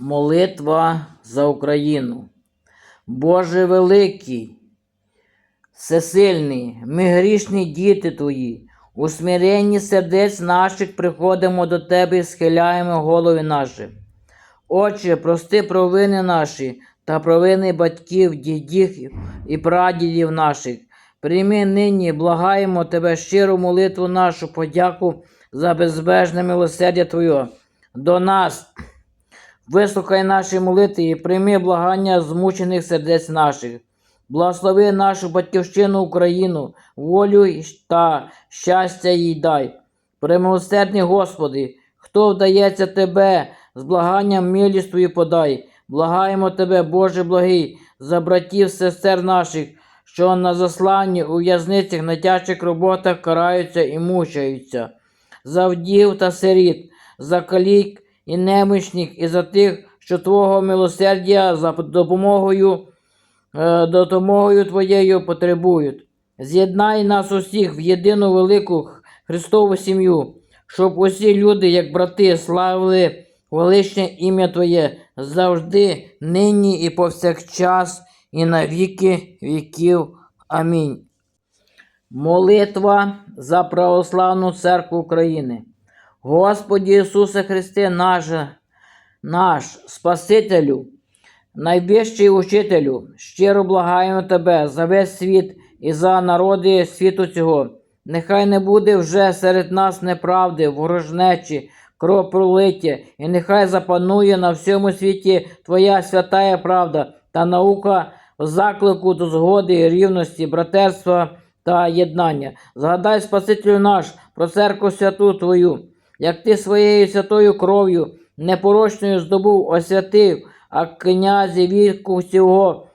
Молитва за Україну. Боже великий, всесильний, ми грішні діти Твої, у смиренні сердець наших приходимо до Тебе і схиляємо голови наші. Отче, прости провини наші та провини батьків, дідів і прадідів наших. Прийми нині, благаємо Тебе щиру молитву нашу, подяку за безбежне милосердя Твоє до нас. Вислухай наші молитви і прийми благання змучених сердець наших. Благослови нашу батьківщину Україну, волю та щастя їй дай. Премилосердний Господи, хто вдається Тебе, з благанням милість Твою подай. Благаємо Тебе, Боже благий, за братів, сестер наших, що на засланні у в'язницях на тяжчих роботах караються і мучаються, за вдів та сиріт, за калік і немічних, і за тих, що Твого милосердя за допомогою, е, допомогою Твоєю потребують. З'єднай нас усіх в єдину велику Христову сім'ю, щоб усі люди, як брати, славили величне ім'я Твоє завжди, нині і повсякчас, і на віки віків. Амінь. Молитва за православну церкву України. Господи Ісусе Христе, наш, наш Спасителю, найвищий учителю, щиро благаємо Тебе за весь світ і за народи світу цього. Нехай не буде вже серед нас неправди, ворожнечі, кровопролиття, і нехай запанує на всьому світі Твоя святая правда та наука заклику до згоди, рівності, братерства та єднання. Згадай, Спасителю наш, про церкву святу Твою, як Ти своєю святою кров'ю непорочною здобув, освятив, а князі віку всього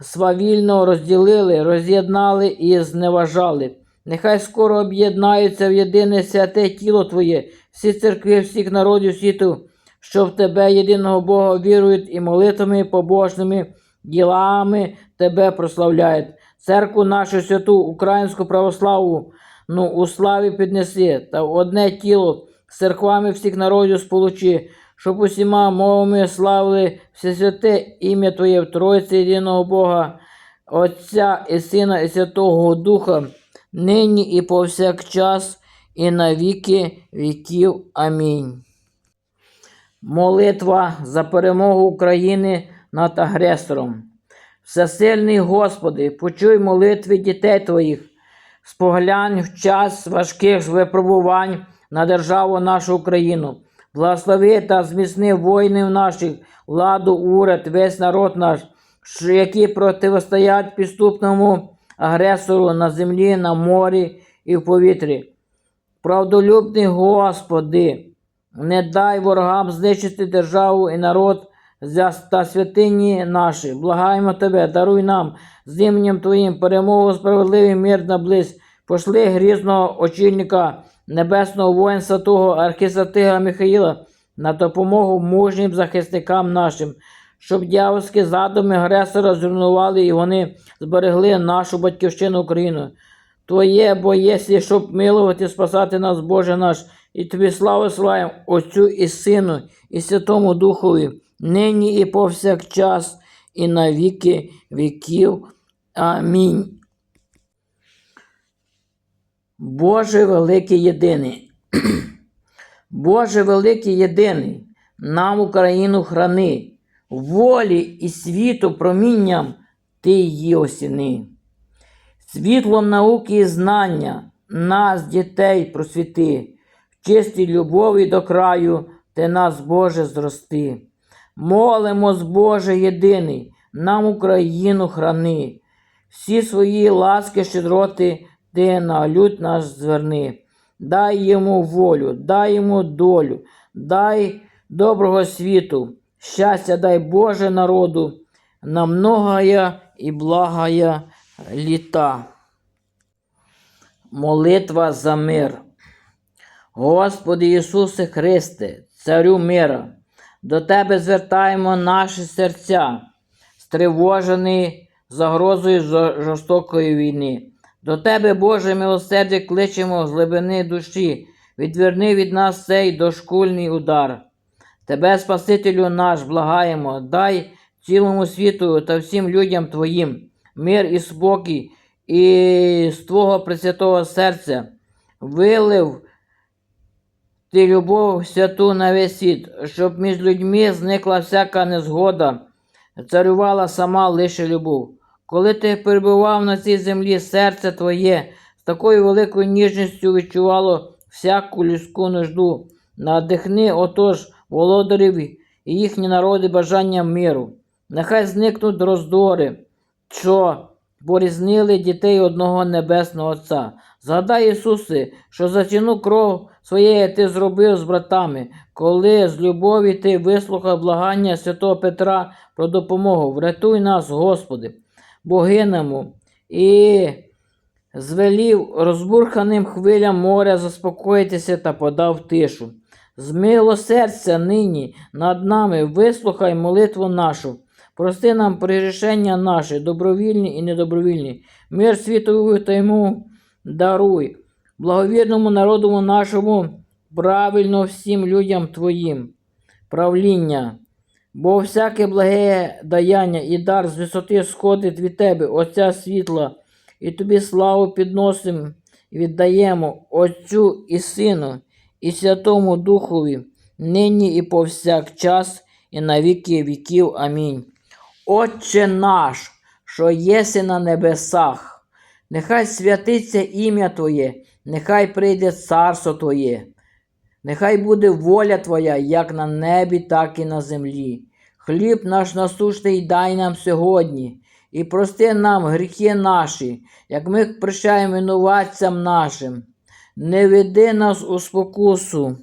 свавільно розділили, роз'єднали і зневажали. Нехай скоро об'єднаються в єдине святе тіло Твоє, всі церкви всіх народів світу, що в Тебе, єдиного Бога, вірують і молитвами побожними ділами Тебе прославляють. Церкву нашу святу, українську православу, ну, у славі піднеси, та одне тіло з церквами всіх народів сполучи, щоб усіма мовами славили всесвяте ім'я Твоє в Тройці єдиного Бога, Отця і Сина і Святого Духа, нині і повсякчас, і на віки віків. Амінь. Молитва за перемогу України над агресором. Всесильний Господи, почуй молитви дітей Твоїх, споглянь в час важких випробувань на державу нашу Україну. Благослови та зміцни воїнів наших, владу, уряд, весь народ наш, які протистоять підступному агресору на землі, на морі і в повітрі. Правдолюбний Господи, не дай ворогам знищити державу і народ та святині наші. Благаємо Тебе, даруй нам з іменем Твоїм перемогу, справедливий мир наблизь. Пошли грізного очільника небесного воїнства того архісатига Михаїла на допомогу мужнім захисникам нашим, щоб дьявольські задуми агресора зруйнували і вони зберегли нашу батьківщину Україну. Твоє бо єсі, щоб милувати, спасати нас, Боже наш, і тобі славу славим Отцю і Сину, і Святому Духові, нині і повсякчас, і на віки віків. Амінь. Боже великий єдиний. Боже великий єдиний, нам Україну храни, волі і світу промінням Ти її осіни. Світлом науки і знання нас, дітей, просвіти, в чистій любові до краю ти нас, Боже, зрости. Молимось, Боже єдиний, нам Україну храни, всі свої ласки, щедроти ти на люд наш зверни. Дай йому волю, дай йому долю, дай доброго світу, щастя дай Боже народу, на многая і благая літа. Молитва за мир. Господи Ісусе Христе, Царю мира, до Тебе звертаємо наші серця, стривожені загрозою жорстокої війни. До Тебе, Боже милосердя, кличемо з глибини душі, відверни від нас цей дошкульний удар. Тебе, Спасителю наш, благаємо, дай цілому світу та всім людям Твоїм мир і спокій, і з Твого Пресвятого серця вилив ти любов святу на весь світ, щоб між людьми зникла всяка незгода, царювала сама лише любов. Коли ти перебував на цій землі, серце твоє з такою великою ніжністю відчувало всяку людську нужду. Надихни отож володарів і їхні народи бажанням миру. Нехай зникнуть роздори, що порізнили дітей одного небесного Отця. Згадай, Ісусе, що за ціну кров своєї ти зробив з братами, коли з любові ти вислухав благання святого Петра про допомогу. Врятуй нас, Господи, богиному, і звелів розбурханим хвилям моря заспокоїтися та подав тишу. Змилосердя нині над нами, вислухай молитву нашу. Прости нам прирішення наші, добровільні і недобровільні. Мир світовий та йому даруй, благовірному народу нашому, правильно всім людям Твоїм, правління. Бо всяке благе даяння і дар з висоти сходить від Тебе, Отця світла, і Тобі славу підносимо і віддаємо Отцю і Сину, і Святому Духові, нині і повсякчас, і на віки віків. Амінь. Отче наш, що єси на небесах, нехай святиться ім'я Твоє, нехай прийде царство Твоє, нехай буде воля Твоя, як на небі, так і на землі. Хліб наш насущний дай нам сьогодні, і прости нам гріхи наші, як ми прощаємо винуватцям нашим. Не веди нас у спокусу,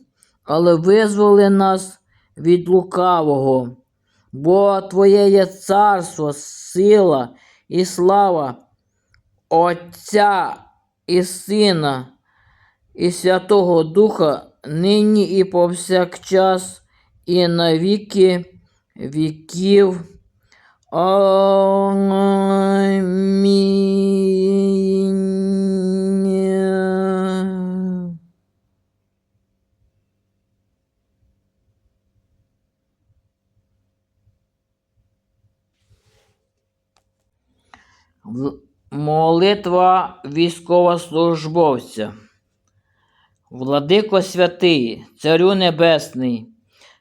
але визволи нас від лукавого. Бо Твоє є царство, сила і слава Отця і Сина і Святого Духа, нині і повсякчас, і на віки віків. Амінь. Молитва військовослужбовця. Владико святий, Царю Небесний,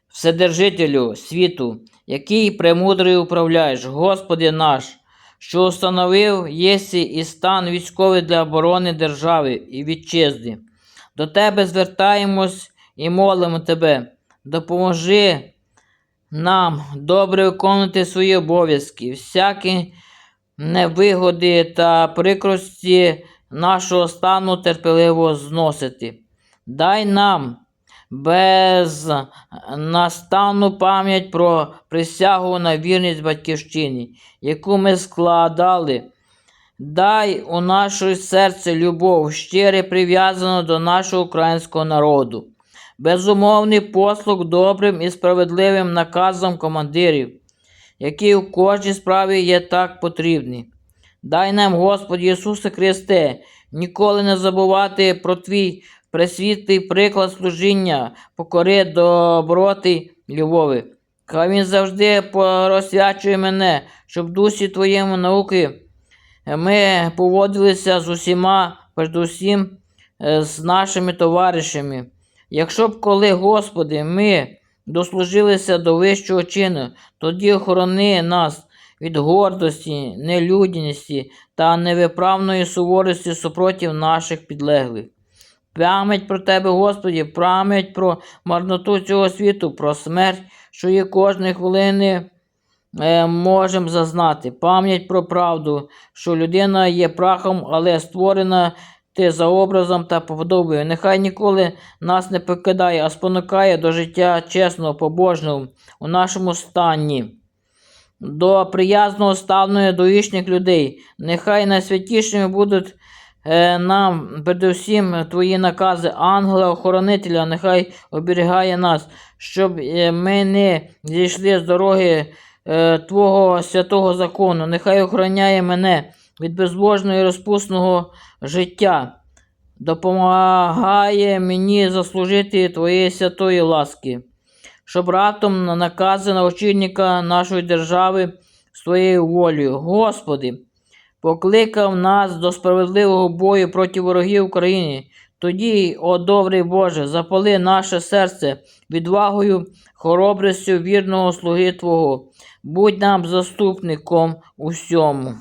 Вседержителю світу, який премудрий управляєш, Господи наш, що установив єсі і стан військовий для оборони держави і вітчизни. До Тебе звертаємось і молимо Тебе. Допоможи нам добре виконувати свої обов'язки, всякі невигоди та прикрості нашого стану терпеливо зносити. Дай нам безнастанну пам'ять про присягу на вірність батьківщині, яку ми складали. Дай у наше серце любов, щире прив'язану до нашого українського народу, безумовний послуг добрим і справедливим наказам командирів, які у кожній справі є так потрібні. Дай нам, Господи Ісусе Христе, ніколи не забувати про Твій пресвітлий приклад служіння, покори доброти любові. Хай Він завжди поросвячує мене, щоб в дусі Твоєму науки ми поводилися з усіма, передусім е, з нашими товаришами. Якщо б коли, Господи, ми дослужилися до вищого чину, тоді охорони нас від гордості, нелюдяності та невиправної суворості супротив наших підлеглих. Пам'ять про Тебе, Господі, пам'ять про марноту цього світу, про смерть, що є кожної хвилини е, можемо зазнати. Пам'ять про правду, що людина є прахом, але створена ти за образом та подобою. Нехай ніколи нас не покидає, а спонукає до життя чесного, побожного у нашому стані. До приязного ставлення до вічних людей. Нехай найсвятішими будуть нам передусім твої накази, ангела-охоронителя, нехай оберігає нас, щоб е, ми не зійшли з дороги е, Твого святого закону. Нехай охороняє мене від безбожного і розпусного життя. Допомагає мені заслужити Твоєї святої ласки, щоб раптом на накази на очільника нашої держави своєю волею. Господи, покликав нас до справедливого бою проти ворогів України. Тоді, о добрий Боже, запали наше серце відвагою, хоробрістю вірного слуги Твого. Будь нам заступником у всьому.